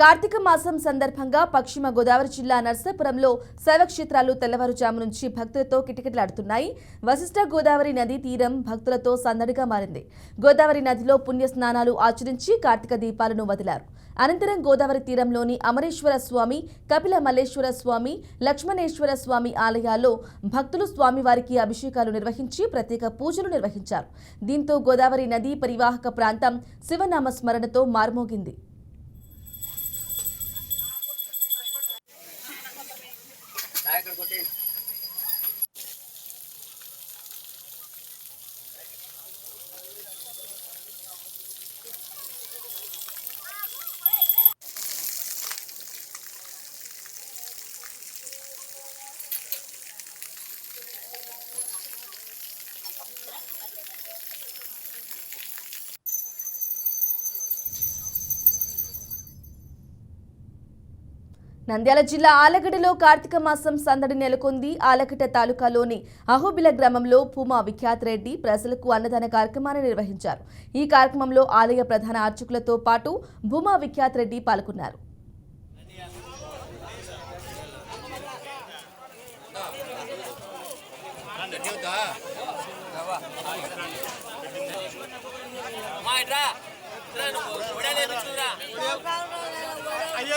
కార్తీక మాసం సందర్భంగా పశ్చిమ గోదావరి జిల్లా నర్సాపురంలో శైవక్షేత్రాలు తెల్లవారుజాము నుంచి భక్తులతో కిటకిటలాడుతున్నాయి. వశిష్ఠ గోదావరి నది తీరం భక్తులతో సందడిగా మారింది. గోదావరి నదిలో పుణ్య స్నానాలు ఆచరించి కార్తీక దీపాలను వదిలారు. అనంతరం గోదావరి తీరంలోని అమరేశ్వర స్వామి కపిల మల్లేశ్వర స్వామి లక్ష్మణేశ్వర స్వామి ఆలయాల్లో భక్తులు స్వామివారికి అభిషేకాలు నిర్వహించి ప్రత్యేక పూజలు నిర్వహించారు. దీంతో గోదావరి నదీ పరివాహక ప్రాంతం శివనామ స్మరణతో మార్మోగింది. लाइक और నంద్యాల జిల్లా ఆలగడ్డలో కార్తీక మాసం సందడి నెలకొంది. ఆలగడ్డ తాలూకాలోని అహోబిల గ్రామంలో భూమా విఖ్యాత్ రెడ్డి ప్రజలకు అన్నదాన కార్యక్రమాన్ని నిర్వహించారు. ఈ కార్యక్రమంలో ఆలయ ప్రధాన అర్చకులతో పాటు భూమా విఖ్యాత్ రెడ్డి పాల్గొన్నారు.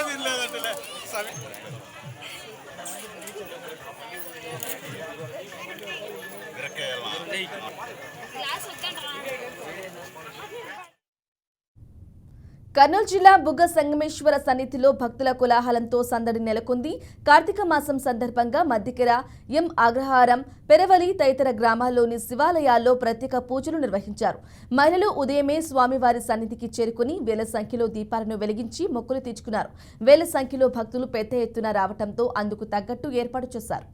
വീട്ടിലേതല്ലേ സമയം ഇതൊക്കെ కర్నూలు జిల్లా బుగ్గ సంగమేశ్వర సన్నిధిలో భక్తుల కోలాహలంతో సందడి నెలకొంది. కార్తీక మాసం సందర్భంగా మద్దికెర ఎం అగ్రహారం పెరవలి తదితర గ్రామాల్లోని శివాలయాల్లో ప్రత్యేక పూజలు నిర్వహించారు. మహిళలు ఉదయమే స్వామివారి సన్నిధికి చేరుకుని వేల సంఖ్యలో దీపాలను వెలిగించి మొక్కులు తీర్చుకున్నారు. వేల సంఖ్యలో భక్తులు పెద్ద ఎత్తున రావడంతో అందుకు తగ్గట్టు ఏర్పాటు చేశారు.